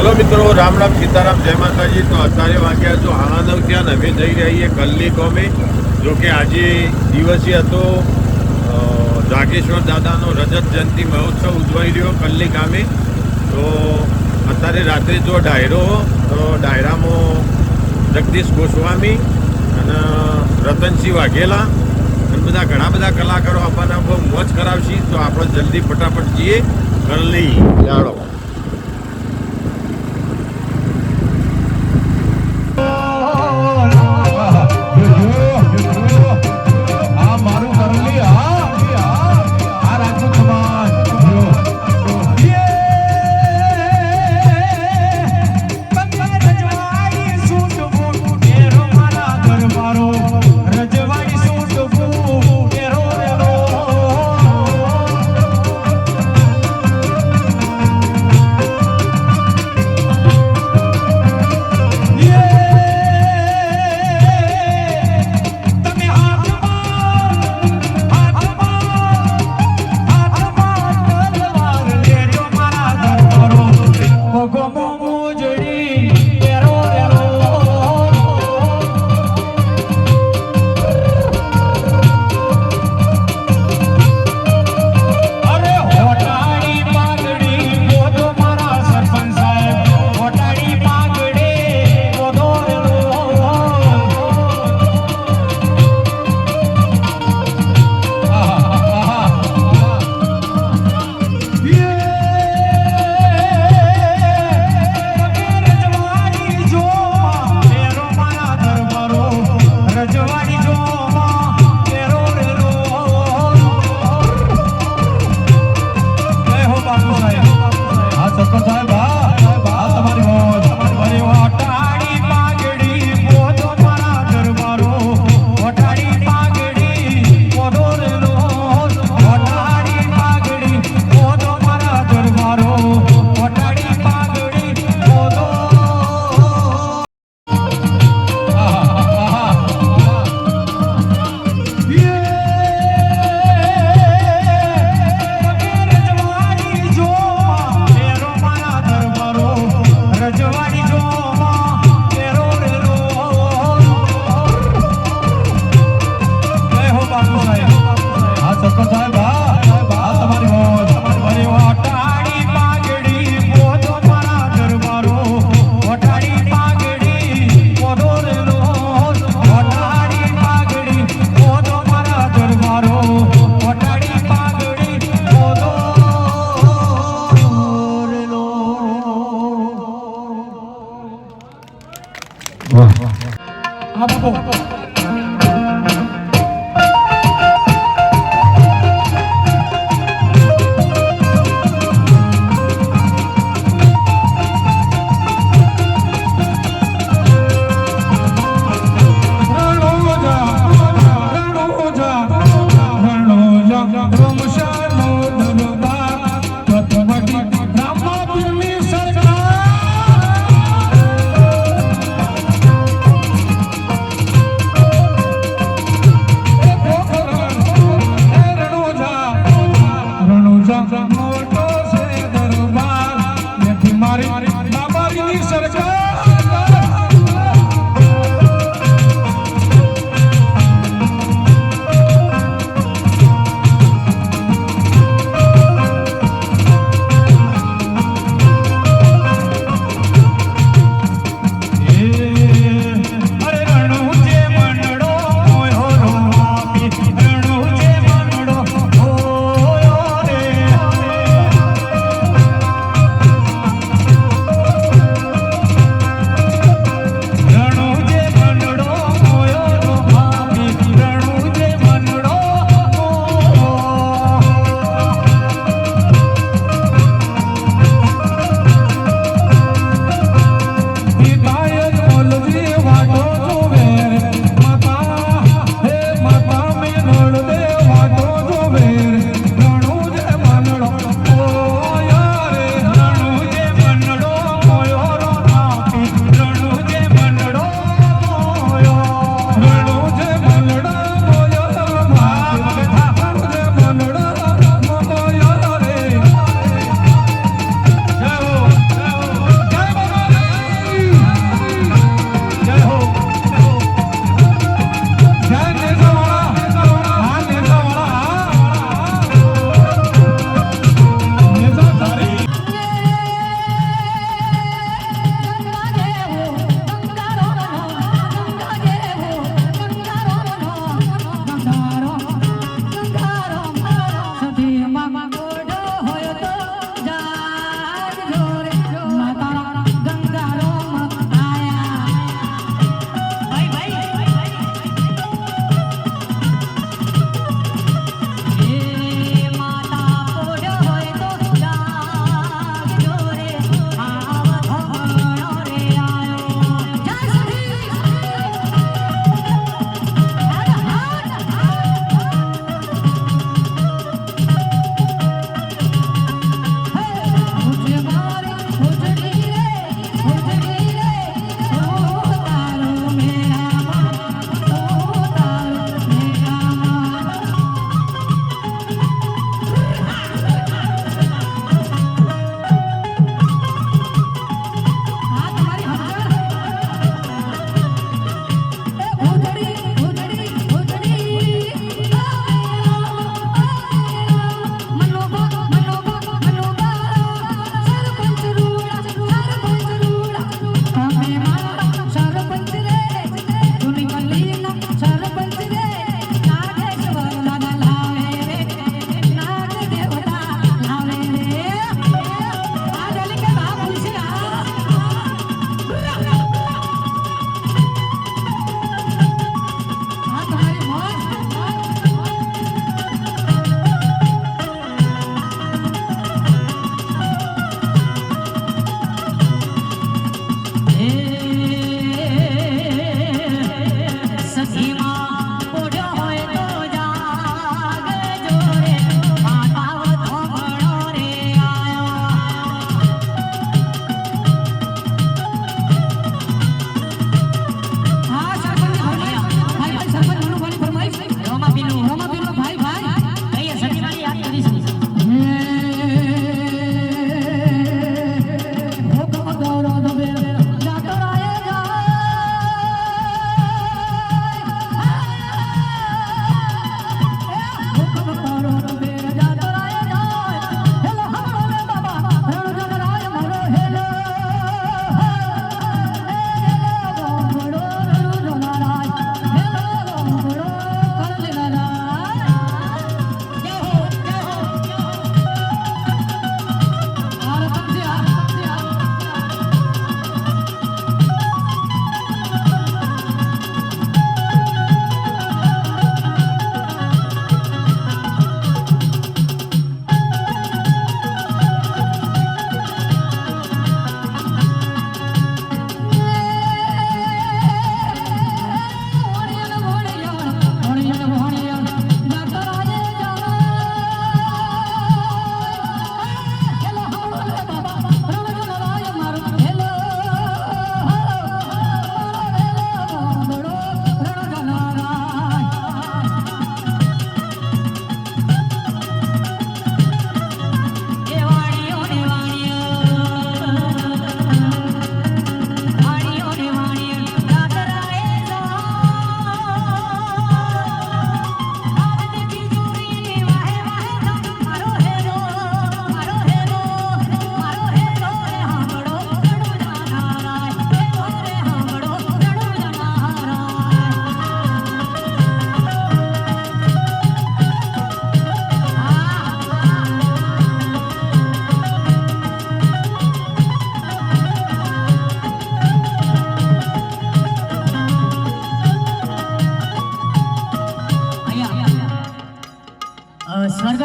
Hello મિત્રો, રામ રામ, સીતારામ, જય માતાજી. તો અત્યારે વાગ્યા જો આણંદ ત્યાં અમે જઈ રહીએ કલની કોમે જોકે આજે દિવસીય હતો જાગેશ્વર દાદાનો રજત જયંતિ મહોત્સવ ઉજવાઈ રહ્યો કલની ગામે. તો અત્યારે રાત્રે જો ડાયરો, તો ડાયરામાં જગદીશ ગોસ્વામી અને રતનસિંહ વાઘેલા અને બધા ઘણા બધા કલાકારો આપણને બહુ મોજ કરાવશી. તો આપણે જલ્દી ફટાફટ જઈએ કલની જાડો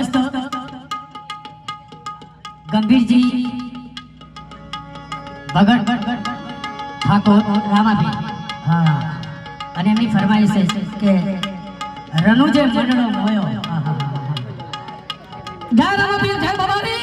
હસ્ત ગંભીરજી, ભગત, ઠાકોર રામાભાઈ હા. અને એમની ફરમાઈશ છે કે રનુ જે મંડળો મોયો જય રામાભાઈ જય ભવાની.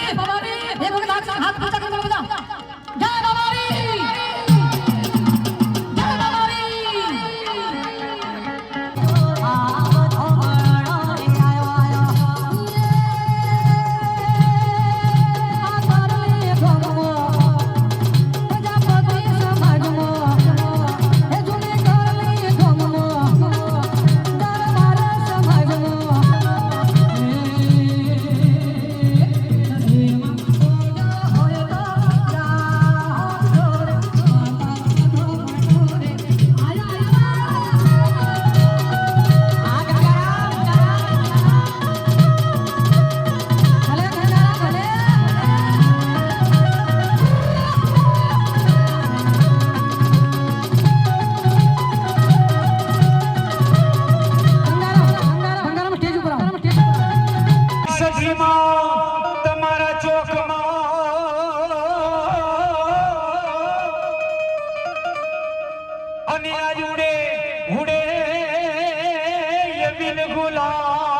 દિલ ગુલા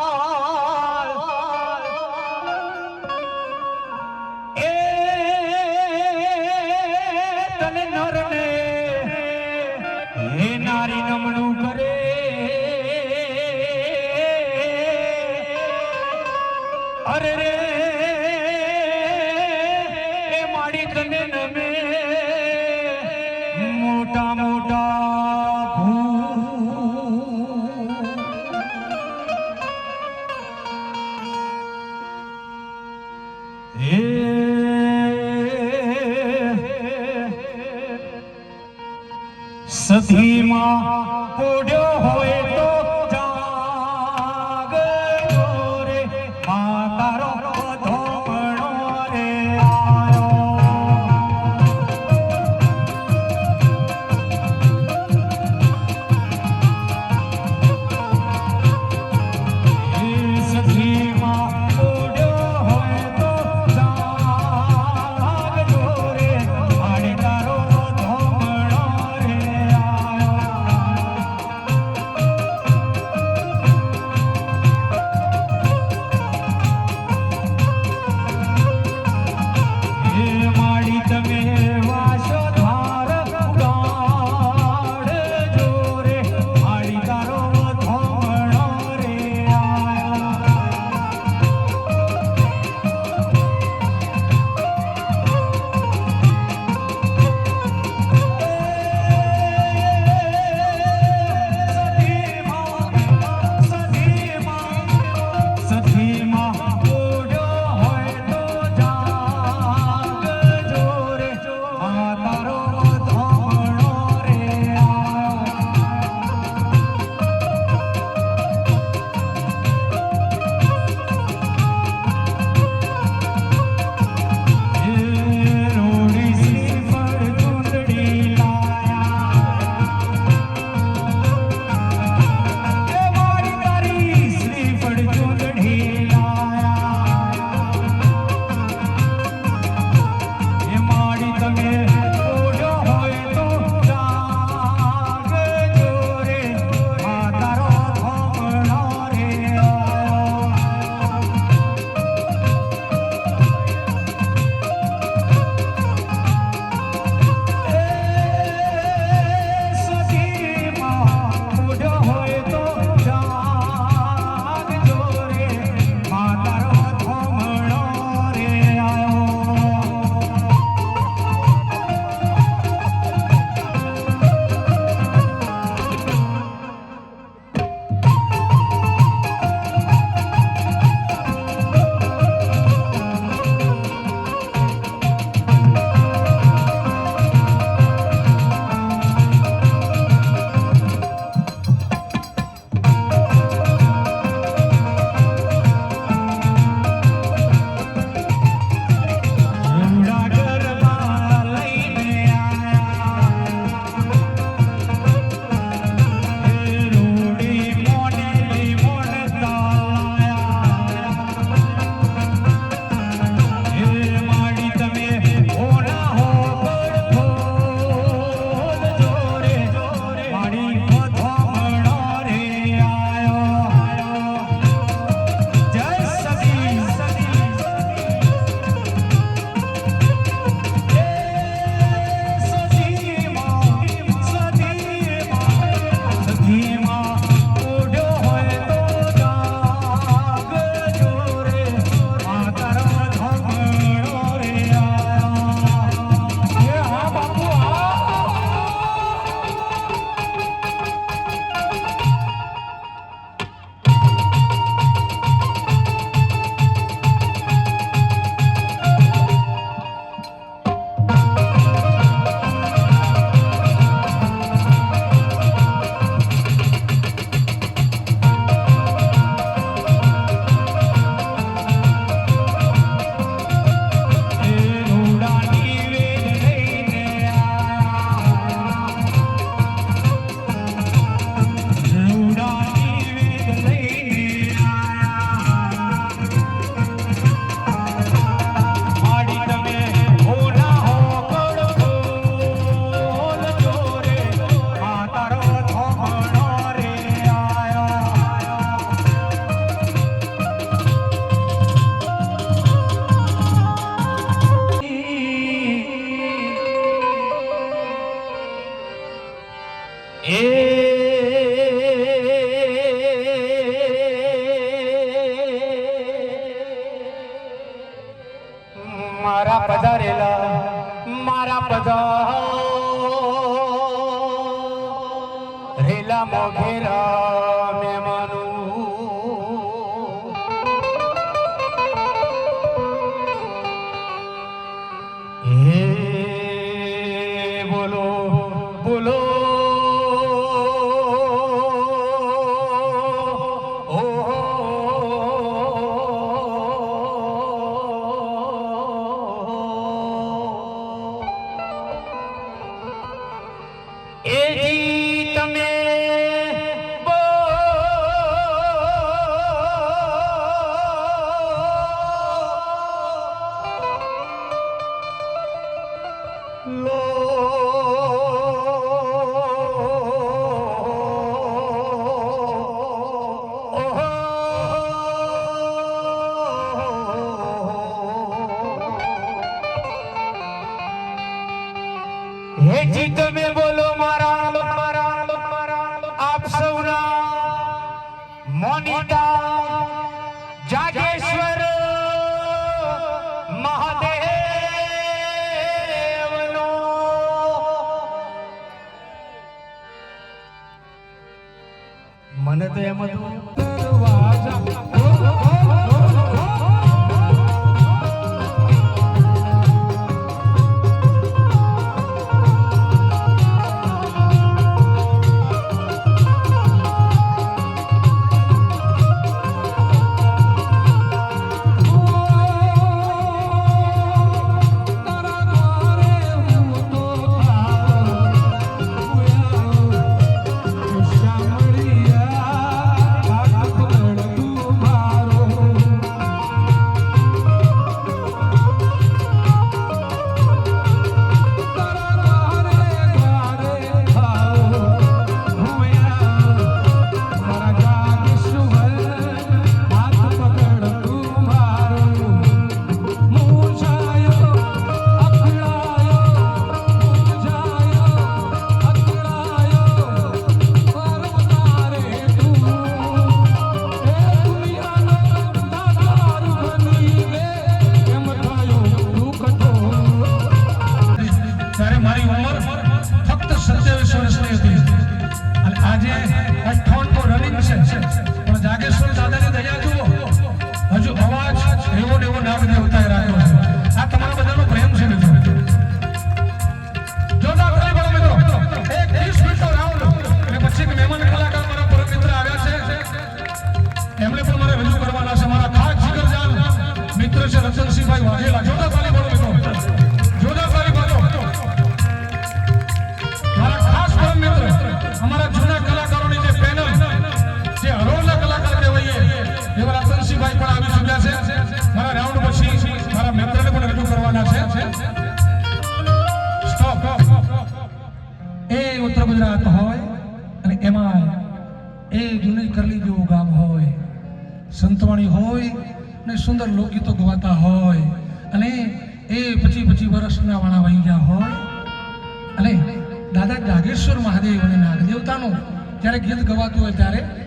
જાગેશ્વર મહાદેવનો મને તો એમ હતું અઠાવન તો રનિંગ છે. પણ જાગેશ્વર દાદાની દયા જુઓ. હજુ અવાજ એવો ને એવો નામ દેવતાએ રાખ્યો છે. આ તમારા બધાનો પ્રેમ છે મિત્રો. જોરદાર તાળી મિત્રો, એક 30 મિનિટનો રાઉન્ડ અને પછી મહેમાન કલાકાર મારા પરમ મિત્ર આવ્યા છે. એમણે પણ મારે રજૂ કરવાના છે. મારા મિત્ર છે રતનસિંહભાઈ વાઘેલા. જોરદાર હોય અને એમાં એ જૂની કરલી જેવું ગામ હોય. સંતવાણી હોય ને સુંદર લોકગીતો ગવાતા હોય. અને એ પચી પચી વર્ષના વાળા વહી ગયા હોય. અને દાદા જાગેશ્વર મહાદેવ અને નાગદેવતાનું જ્યારે ગીત ગવાતું હોય ત્યારે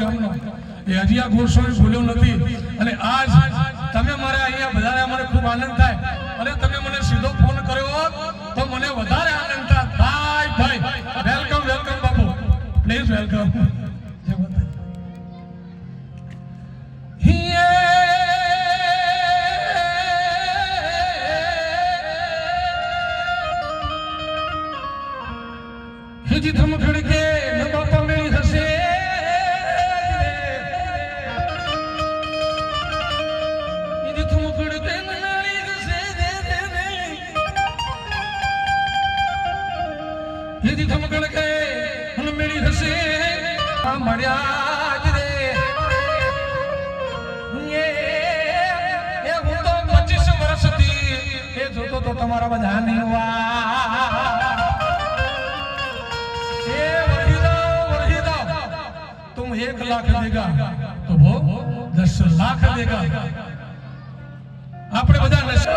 આપ્યો તો એ હજી આ ગોસ્વામી ભૂલ્યો નથી. અને આજ તમે મારે અહીંયા બધાને મને ખૂબ આનંદ થાય. અને તમે મને સીધો ફોન કર્યો તો મને વધારે આનંદ થાય. ભાઈ ભાઈ વેલકમ વેલકમ બાપુ. પ્લીઝ વેલકમ લીધી ધમકણ કે હું મેળી થશે મળ્યા જ રે. એ તમારા બધાની વાત. તુમ એક લાખ દેગા. તો વો દસ લાખ દેગા. આપણે બધા નશો